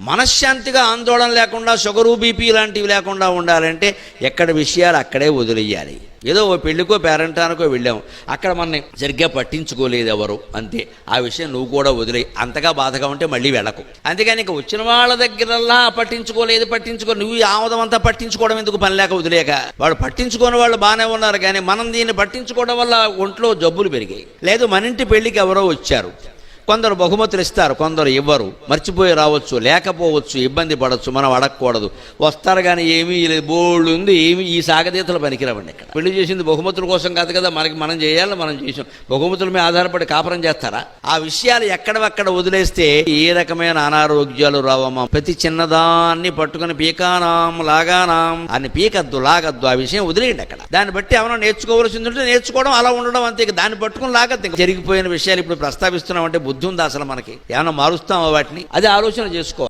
మనశ్శాంతిగా ఆందోళన లేకుండా షుగరు బీపీ లాంటివి లేకుండా ఉండాలంటే ఎక్కడ విషయాలు అక్కడే వదిలేయాలి. ఏదో ఓ పెళ్ళికో పేరెంటానికో వెళ్ళాం. అక్కడ మనని సరిగ్గా పట్టించుకోలేదు ఎవరు. అంతే. ఆ విషయం నువ్వు కూడా వదిలే. అంతగా బాధగా ఉంటే మళ్ళీ వెళ్ళకు. అందుకని ఇక వచ్చిన వాళ్ళ దగ్గరల్లా పట్టించుకోలేదు పట్టించుకో నువ్వు ఆమోదం అంతా పట్టించుకోవడం ఎందుకు పని లేక వదిలేక? వాళ్ళు పట్టించుకోని వాళ్ళు బాగానే ఉన్నారు కానీ మనం దీన్ని పట్టించుకోవడం వల్ల ఒంట్లో జబ్బులు పెరిగాయి. లేదు మన ఇంటి పెళ్ళికి ఎవరో వచ్చారు. కొందరు బహుమతులు ఇస్తారు కొందరు ఇవ్వరు. మర్చిపోయి రావచ్చు లేకపోవచ్చు ఇబ్బంది పడవచ్చు మనం అడగకూడదు. వస్తారు కానీ ఏమీ లేదు బోల్డ్ ఉంది ఏమి ఈ సాగతీతలు పనికిరావండి ఇక్కడ. పెళ్ళి చేసింది బహుమతుల కోసం కాదు కదా మనకి మనం చేయాలి మనం చేసాం. బహుమతుల మీద ఆధారపడి కాపురం చేస్తారా? ఆ విషయాలు ఎక్కడవక్కడ వదిలేస్తే ఏ రకమైన అనారోగ్యాలు రావమ్మా. ప్రతి చిన్నదాన్ని పట్టుకుని పీకానాం లాగానాం అని పీకద్దు లాగద్దు ఆ విషయం వదిలేయండి అక్కడ. దాన్ని బట్టి ఏమైనా నేర్చుకోవాల్సింది ఉంటే నేర్చుకోవడం అలా ఉండడం అంతే. దాన్ని పట్టుకుని లాగద్దు. జరిగిపోయిన విషయాలు ఇప్పుడు ప్రస్తావిస్తున్నాం అంటే బుద్ధి ఉందా అసలు మనకి. ఏమైనా మారుస్తామా వాటిని? అది ఆలోచన చేసుకో